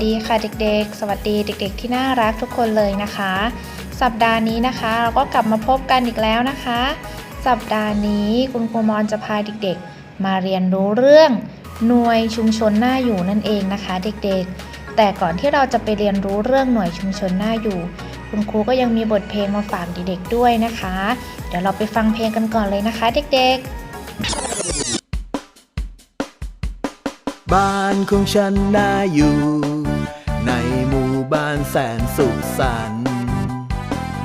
สวัสดีค่ะเด็กๆ สวัสดีเด็ก ๆ ที่น่ารักทุกคนเลยนะคะ สัปดาห์นี้นะคะ เราก็กลับมาพบกันอีกแล้วนะคะ สัปดาห์นี้คุณครูมอนจะพาเด็กๆ มาเรียนรู้เรื่องหน่วยชุมชนหน่าอยู่นั่นเองนะคะ เด็กๆ แต่ก่อนที่เราจะไปเรียนรู้เรื่องหน่วยชุมชนหน่าอยู่ คุณครูก็ยังมีบทเพลงมาฝากเด็กๆด้วยนะคะ เดี๋ยวเราไปฟังเพลงกันก่อนเลยนะคะ เด็กๆบ้านของฉันน่าอยู่ บ้านแสนสุขสันต์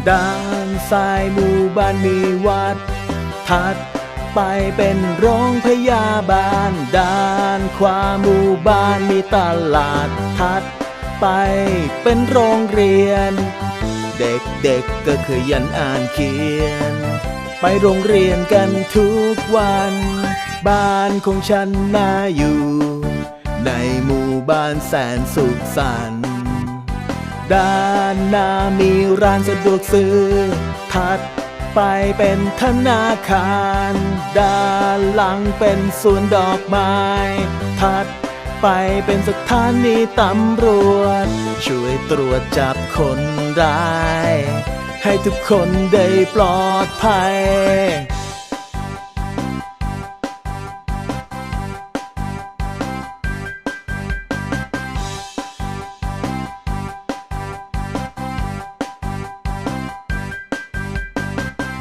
ด้านซ้ายหมู่บ้านมีวัดถัดไปเป็นโรงพยาบาล ด้านขวาหมู่บ้านมีตลาดถัดไปเป็นโรงเรียน เด็กๆก็เคือยันอ่านเขียน ไปโรงเรียนกันทุกวัน บ้านของฉันน่าอยู่ ในหมู่บ้านแสนสุขสันต์ ด้านหน้ามีร้านสะดวกซื้อ ถัดไปเป็นธนาคาร ด้านหลังเป็นสวนดอกไม้ ถัดไปเป็นสถานีตำรวจ ช่วยตรวจจับคนร้าย ให้ทุกคนได้ปลอดภัย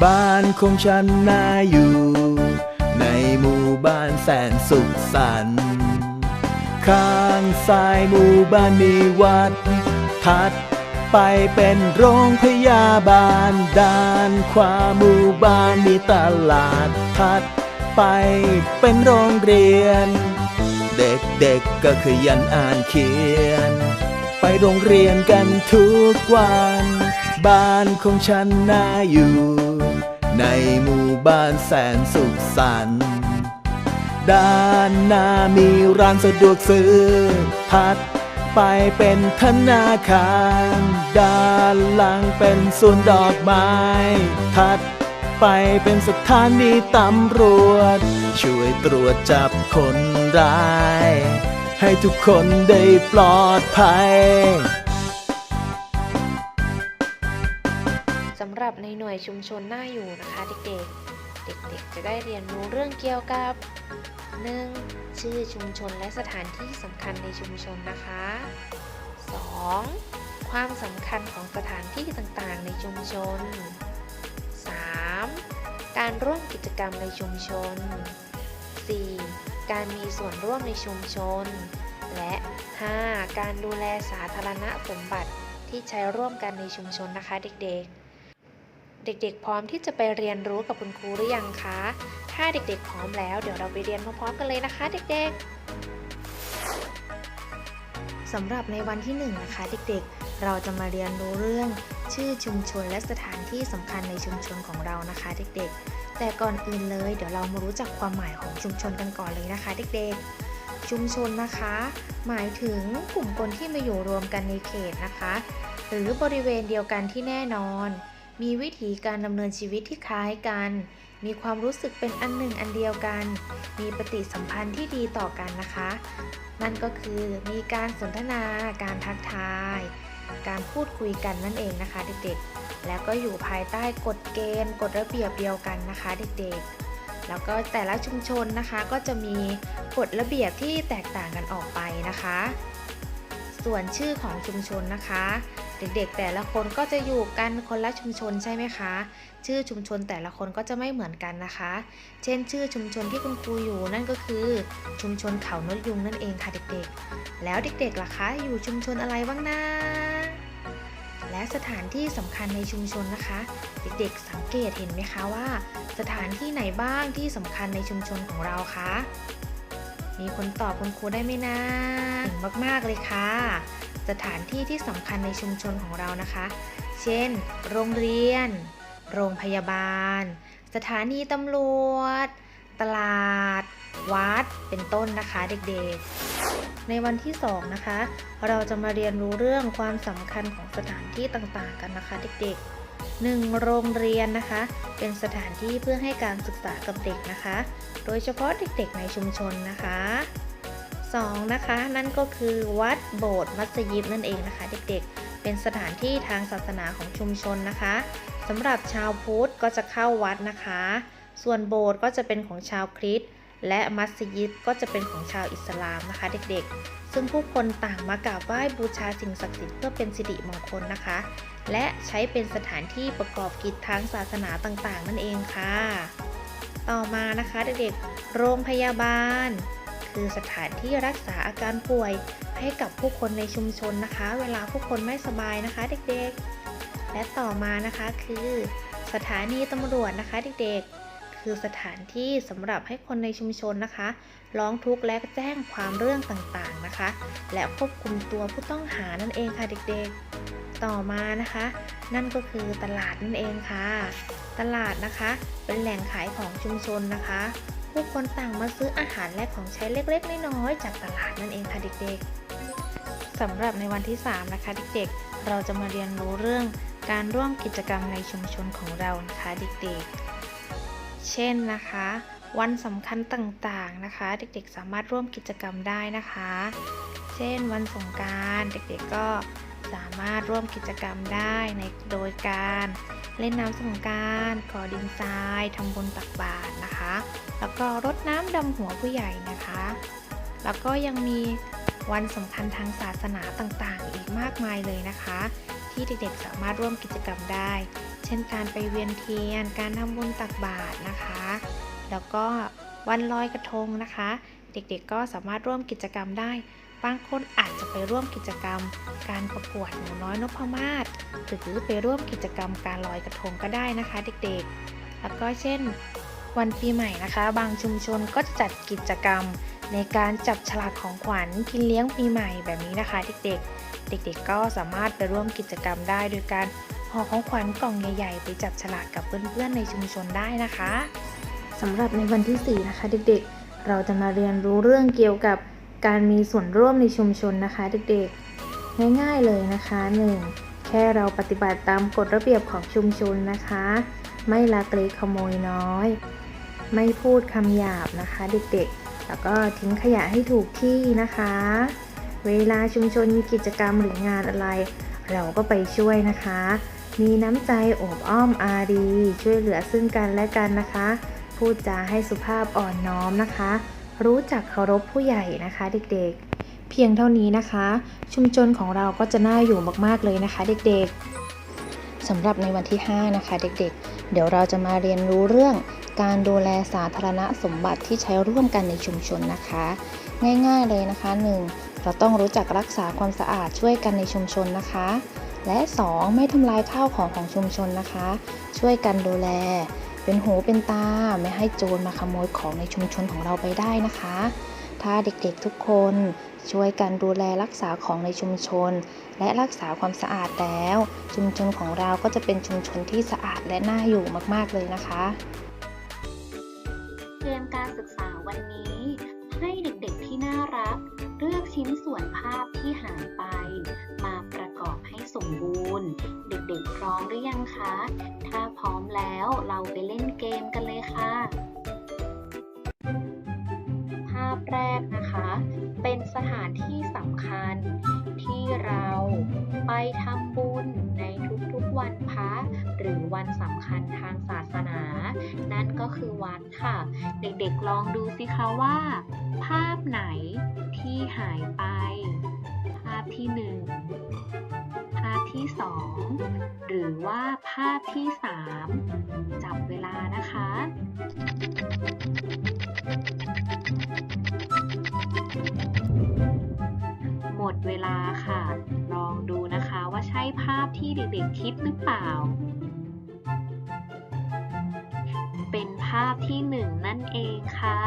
บ้านของฉันน่าอยู่ ในหมู่บ้านแสนสุขสันต์ข้างซ้ายหมู่บ้านมีวัดถัดไปเป็นโรงพยาบาลด้านขวาหมู่บ้านมีตลาดถัดไปเป็นโรงเรียน เด็กๆก็คือยันอ่านเขียน ไปโรงเรียนกันทุกวัน บ้านของฉันน่าอยู่ ในหมู่บ้านแสนสุขสันต์ด้านหน้ามีร้านสะดวกซื้อถัดไปเป็นธนาคาร ด้านหลังเป็นสวนดอกไม้ถัดไปเป็นสถานีตำรวจ ช่วยตรวจจับคนร้าย ให้ทุกคนได้ปลอดภัย สำหรับในหน่วยชุมชนหน่าอยู่นะคะเด็กๆ เด็กๆ จะได้เรียนรู้เรื่องเกี่ยวกับ 1. ชื่อชุมชนและสถานที่สำคัญในชุมชนนะคะ 2. ความสำคัญของสถานที่ต่างๆ ในชุมชน 3. การร่วมกิจกรรมในชุมชน 4. การมีส่วนร่วมในชุมชน และ 5. การดูแลสาธารณสมบัติที่ใช้ร่วมกันในชุมชนนะคะเด็กๆ เด็กๆ พร้อมที่จะไปเรียนรู้กับคุณครูหรือยังคะ ถ้าเด็กๆ พร้อมแล้ว เดี๋ยวเราไปเรียนพร้อมๆกันเลยนะคะ เด็กๆสำหรับในวันที่1นงนะคะเด็กๆ เราจะมาเรียนรู้เรื่อง ชื่อชุมชนและสถานที่สำคัญในชุมชนของเรานะคะ เด็กๆ แต่ก่อนอื่นเลยเดี๋ยวเรามารู้จักความหมายของชุมชนกันก่อนเลยนะคะ เด็กๆชุมชนนะคะ หมายถึงกลุ่มคนที่มาอยู่รวมกันในเขตนะคะ หรือบริเวณเดียวกันที่แน่นอน มีวิถีการดำเนินชีวิตที่คล้ายกัน มีความรู้สึกเป็นอันหนึ่งอันเดียวกัน มีปฏิสัมพันธ์ที่ดีต่อกันนะคะ นั่นก็คือมีการสนทนา การทักทาย การพูดคุยกันนั่นเองนะคะเด็กๆ แล้วก็อยู่ภายใต้กฎเกณฑ์กฎระเบียบเดียวกันนะคะเด็กๆ แล้วก็แต่ละชุมชนนะคะก็จะมีกฎระเบียบที่แตกต่างกันออกไปนะคะ ส่วนชื่อของชุมชนนะคะเด็กๆ แต่ละคนก็จะอยู่กันคนละชุมชนใช่ไหมคะ ชื่อชุมชนแต่ละคนก็จะไม่เหมือนกันนะคะ เช่น ชื่อชุมชนที่คุณครูอยู่นั่นก็คือ ชุมชนเขานดยุงนั่นเองค่ะเด็กๆ แล้วเด็กๆล่ะคะอยู่ชุมชนอะไรบ้างนะและสถานที่สำคัญในชุมชนนะคะ เด็กๆสังเกตเห็นไหมคะว่า สถานที่ไหนบ้างที่สำคัญในชุมชนของเราคะมีคนตอบคุณครูได้ไหมนะเก่งมากๆเลยค่ะ สถานที่ที่สำคัญในชุมชนของเรานะคะ เช่น โรงเรียน โรงพยาบาล สถานีตำรวจ ตลาด วัด เป็นต้นนะคะเด็กๆ ในวันที่สองนะคะ เราจะมาเรียนรู้เรื่องความสำคัญของสถานที่ต่างๆ กันนะคะเด็กๆ 1. โรงเรียนนะคะ เป็นสถานที่เพื่อให้การศึกษากับเด็กนะคะ โดยเฉพาะเด็กๆในชุมชนนะคะ 2นะคะนั่นก็คือวัดโบสถ์มัสยิดนั่นเองนะคะ เด็กๆ เป็นสถานที่ทางศาสนาของชุมชนนะคะสำหรับชาวพุทธก็จะเข้าวัดนะคะ ส่วนโบสถ์ก็จะเป็นของชาวคริสต์และมัสยิดก็จะเป็นของชาวอิสลามนะคะ เด็กๆ ซึ่งผู้คนต่างมากราบไหว้บูชาสิ่งศักดิ์สิทธิ์เพื่อเป็นสิริมงคลนะคะ และใช้เป็นสถานที่ประกอบกิจทางศาสนาต่างๆ นั่นเองค่ะ ต่อมานะคะเด็กๆ โรงพยาบาล คือสถานที่รักษาอาการป่วย ให้กับผู้คนในชุมชนนะคะ เวลาผู้คนไม่สบายนะคะเด็กๆ และต่อมานะคะคือสถานีตำรวจนะคะเด็กๆ คือสถานที่สำหรับให้คนในชุมชนนะคะ ร้องทุกข์และแจ้งความเรื่องต่างๆนะคะ และควบคุมตัวผู้ต้องหานั่นเองค่ะเด็กๆ ต่อมานะคะ นั่นก็คือตลาดนั่นเองค่ะ ตลาดนะคะเป็นแหล่งขายของชุมชนนะคะ ผู้คนต่างมาซื้ออาหารและของใช้เล็กๆ น้อยๆ จากตลาดนั่นเองค่ะเด็กๆสำหรับในวันที่ 3 นะคะเด็กๆ เราจะมาเรียนรู้เรื่องการร่วมกิจกรรมในชุมชนของเรานะคะเด็กๆ เช่นนะคะ วันสำคัญต่างๆนะคะ เด็กๆ สามารถร่วมกิจกรรมได้นะคะ เช่นวันสงการเด็กๆก็สามารถร่วมกิจกรรมได้ในโดยการ เล่นน้ำสงการก่อดินทรายทำบุญตักบาตรนะคะ แล้วก็รดน้ำดำหัวผู้ใหญ่นะคะ แล้วก็ยังมีวันสำคัญทางศาสนาต่างๆ อีกมากมายเลยนะคะ ที่เด็กๆสามารถร่วมกิจกรรมได้ เช่นการไปเวียนเทียน การทำบุญตักบาตรนะคะ แล้วก็วันลอยกระทงนะคะ เด็กๆก็สามารถร่วมกิจกรรมได้ บางคนอาจจะไปร่วมกิจกรรม การประกวดหนูน้อยนพมาศหรือไปร่วมกิจกรรมการลอยกระทงก็ได้นะคะ เด็กๆ แล้วก็เช่น วันปีใหม่นะคะ บางชุมชนก็จะจัดกิจกรรม ในการจับฉลากของขวัญกินเลี้ยงปีใหม่แบบนี้นะคะ เด็กๆ เด็กๆก็สามารถไปร่วมกิจกรรมได้ โดยการห่อของขวัญกล่องใหญ่ ๆ ไปจับฉลากกับเพื่อนๆในชุมชนได้นะคะสำหรับในวันที่ 4 นะคะ เด็กๆ เราจะมาเรียนรู้เรื่องเกี่ยวกับการมีส่วนร่วมในชุมชนนะคะ เด็กๆ ง่ายๆเลยนะคะ 1. แค่เราปฏิบัติตามกฎระเบียบของชุมชนนะคะ ไม่ลักเล็กขโมยน้อย ไม่พูดคำหยาบนะคะเด็กๆ แล้วก็ทิ้งขยะให้ถูกที่นะคะ เวลาชุมชนมีกิจกรรมหรืองานอะไร เราก็ไปช่วยนะคะ มีน้ำใจโอบอ้อมอารี ช่วยเหลือซึ่งกันและกันนะคะ พูดจาให้สุภาพอ่อนน้อมนะคะ รู้จักเคารพผู้ใหญ่นะคะเด็กๆ เพียงเท่านี้นะคะ ชุมชนของเราก็จะน่าอยู่มากๆเลยนะคะ เด็กๆสำหรับในวันที่ 5 นะคะ เด็กๆ เดี๋ยวเราจะมาเรียนรู้เรื่อง การดูแลสาธารณสมบัติที่ใช้ร่วมกันในชุมชนนะคะ ง่ายๆเลยนะคะ 1. เราต้องรู้จักรักษาความสะอาดช่วยกันในชุมชนนะคะ และ 2. ไม่ทำลายข้าวของของชุมชนนะคะ ช่วยกันดูแล เป็นหูเป็นตาไม่ให้โจรมาขโมยของในชุมชนของเราไปได้นะคะ ถ้าเด็กๆทุกคนช่วยกันดูแลรักษาของในชุมชน และรักษาความสะอาดแล้ว ชุมชนของเราก็จะเป็นชุมชนที่สะอาดและน่าอยู่มากๆเลยนะคะ เกมการศึกษาวันนี้ ให้เด็กๆที่น่ารัก เลือกชิ้นส่วนภาพที่หายไป มาประกอบให้สมบูรณ์ เด็กๆพร้อมหรือยังคะ ถ้าพร้อมแล้วเราไปเล่นเกมกันเลยค่ะาพแรกนะคะ เป็นสถานที่สำคัญที่เราไปทำบุญในทุกๆวันพระหรือวันสำคัญทางศาสนา นั่นก็คือวัดค่ะ เด็กๆลองดูสิคะว่า ภาพไหนที่หายไป ภาพที่หนึ่งภาพที่สองหรือว่าภาพที่สามจับเวลานะคะ เวลาค่ะ ลองดูนะคะว่าใช่ภาพที่เด็กๆคิดหรือเปล่า เป็นภาพที่หนึ่งนั่นเองค่ะ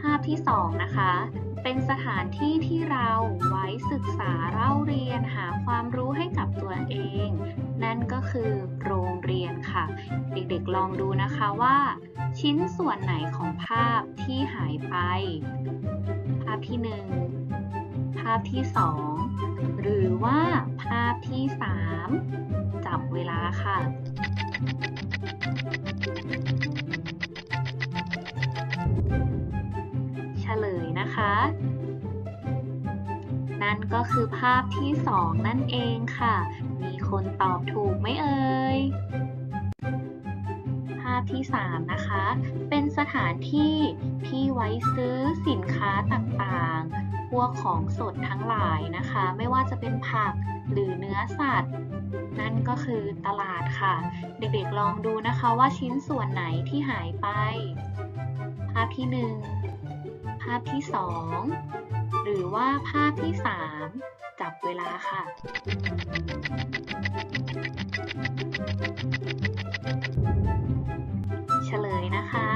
ภาพที่สองนะคะ เป็นสถานที่ที่เราไว้ศึกษาเล่าเรียนหาความรู้ให้กับตัวเอง นั่นก็คือโรงเรียนค่ะ เด็กๆลองดูนะคะว่า ชิ้นส่วนไหนของภาพที่หายไป ภาพที่หนึ่งภาพที่สองหรือว่าภาพที่สามจับเวลาค่ะ นั่นก็คือภาพที่สองนั่นเองค่ะ มีคนตอบถูกไหมเอ่ย ภาพที่สามนะคะ เป็นสถานที่ที่ไว้ซื้อสินค้าต่างๆ พวกของสดทั้งหลายนะคะ ไม่ว่าจะเป็นผักหรือเนื้อสัตว์ นั่นก็คือตลาดค่ะ เด็กๆลองดูนะคะว่าชิ้นส่วนไหนที่หายไป ภาพที่หนึ่งภาพที่สอง หรือว่าภาพที่สามจับเวลาค่ะเฉลยนะคะ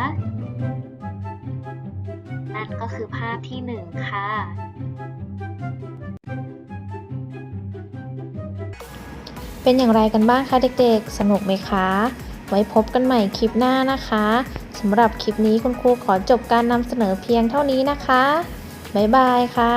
นั่นก็คือภาพที่หนึ่งค่ะเป็นอย่างไรกันบ้างคะเด็กๆ สนุกไหมคะ ไว้พบกันใหม่คลิปหน้านะคะ สำหรับคลิปนี้คุณครูขอจบการนำเสนอเพียงเท่านี้นะคะ บ๊ายบายค่ะ